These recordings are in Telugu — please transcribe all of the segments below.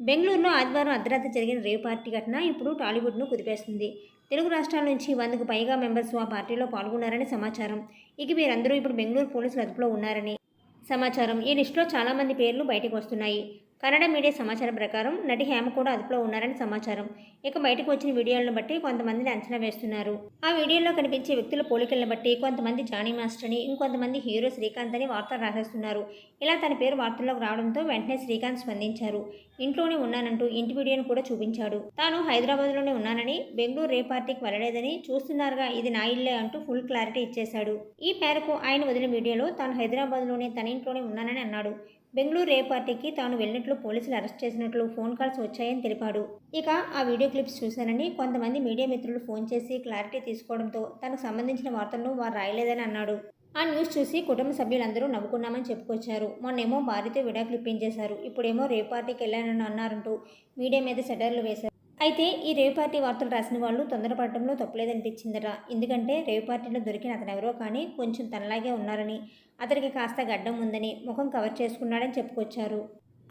బెంగళూరులో ఆదివారం అర్ధరాత్రి జరిగిన రేవ్ పార్టీ ఘటన ఇప్పుడు టాలీవుడ్ను కుదిపేస్తుంది. తెలుగు రాష్ట్రాల నుంచి వందకు పైగా మెంబర్స్ ఆ పార్టీలో పాల్గొన్నారని సమాచారం. ఇక వీరందరూ ఇప్పుడు బెంగళూరు పోలీసుల అదుపులో ఉన్నారని సమాచారం. ఈ లిస్టులో చాలామంది పేర్లు బయటకు వస్తున్నాయి. కన్నడ మీడియా సమాచారం ప్రకారం నటి హేమ కూడా అదుపులో ఉన్నారని సమాచారం. ఇక బయటకు వచ్చిన వీడియోలను బట్టి కొంతమందిని అంచనా వేస్తున్నారు. ఆ వీడియోలో కనిపించే వ్యక్తుల పోలికలను బట్టి కొంతమంది జానీ మాస్టర్ అని ఇంకొంతమంది హీరో శ్రీకాంత్ అని వార్తలు రాసేస్తున్నారు. ఇలా తన పేరు వార్తల్లోకి రావడంతో వెంటనే శ్రీకాంత్ స్పందించారు. ఇంట్లోనే ఉన్నానంటూ ఇంటి వీడియోను కూడా చూపించాడు. తాను హైదరాబాద్లోనే ఉన్నానని బెంగళూరు రే పార్టీకి వెళ్ళలేదని చూస్తున్నారుగా ఇది నా ఇల్లే అంటూ ఫుల్ క్లారిటీ ఇచ్చేశాడు. ఈ మేరకు ఆయన వదిలిన వీడియోలో తాను హైదరాబాద్లోనే తన ఇంట్లోనే ఉన్నానని అన్నాడు. బెంగళూరు రే పార్టీకి తాను వెళ్ళినట్లు పోలీసులు అరెస్ట్ చేసినట్లు ఫోన్ కాల్స్ వచ్చాయని తెలిపాడు. ఇక ఆ వీడియో క్లిప్స్ చూశానని కొంతమంది మీడియా మిత్రులు ఫోన్ చేసి క్లారిటీ తీసుకోవడంతో తనకు సంబంధించిన వార్తలను వారు రాయలేదని అన్నాడు. ఆ న్యూస్ చూసి కుటుంబ సభ్యులందరూ నవ్వుకున్నామని చెప్పుకొచ్చారు. మొన్నేమో భార్యతో విడాకులు ఇప్పించేశారు. ఇప్పుడేమో రే పార్టీకి వెళ్ళానని అన్నారంటూ మీడియా మీద సెటర్లు వేశారు. అయితే ఈ రేవ్ పార్టీ వార్తలు రాసిన వాళ్ళు తొందరపడటంలో తప్పులేదనిపించిందట. ఎందుకంటే రేవ్ పార్టీలో దొరికిన అతను ఎవరో కానీ కొంచెం తనలాగే ఉన్నారని అతనికి కాస్త గడ్డం ఉందని ముఖం కవర్ చేసుకున్నాడని చెప్పుకొచ్చారు.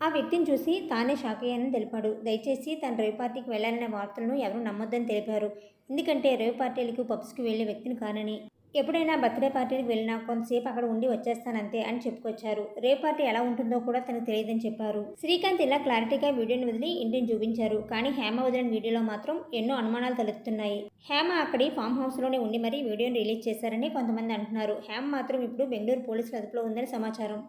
ఆ వ్యక్తిని చూసి తానే షాక్ అయ్యానని తెలిపాడు. దయచేసి తన రేవ్ పార్టీకి వెళ్ళాలనే వార్తలను ఎవరూ నమ్మొద్దని తెలిపారు. ఎందుకంటే రేవ్ పార్టీలకు పబ్స్కి వెళ్ళే వ్యక్తిని కానని. ఎప్పుడైనా బర్త్డే పార్టీకి వెళ్ళినా కొంతసేపు అక్కడ ఉండి వచ్చేస్తానంతే అని చెప్పుకొచ్చారు. రే పార్టీ ఎలా ఉంటుందో కూడా తనకు తెలియదని చెప్పారు. శ్రీకాంత్ ఇలా క్లారిటీగా వీడియోని వదిలి ఇంటిని చూపించారు. కానీ హేమ వదిలిన వీడియోలో మాత్రం ఎన్నో అనుమానాలు తలెత్తున్నాయి హేమ అక్కడి ఫామ్ హౌస్లోనే ఉండి మరీ వీడియోని రిలీజ్ చేశారని కొంతమంది అంటున్నారు. హేమ మాత్రం ఇప్పుడు బెంగళూరు పోలీసుల అదుపులో ఉందని సమాచారం.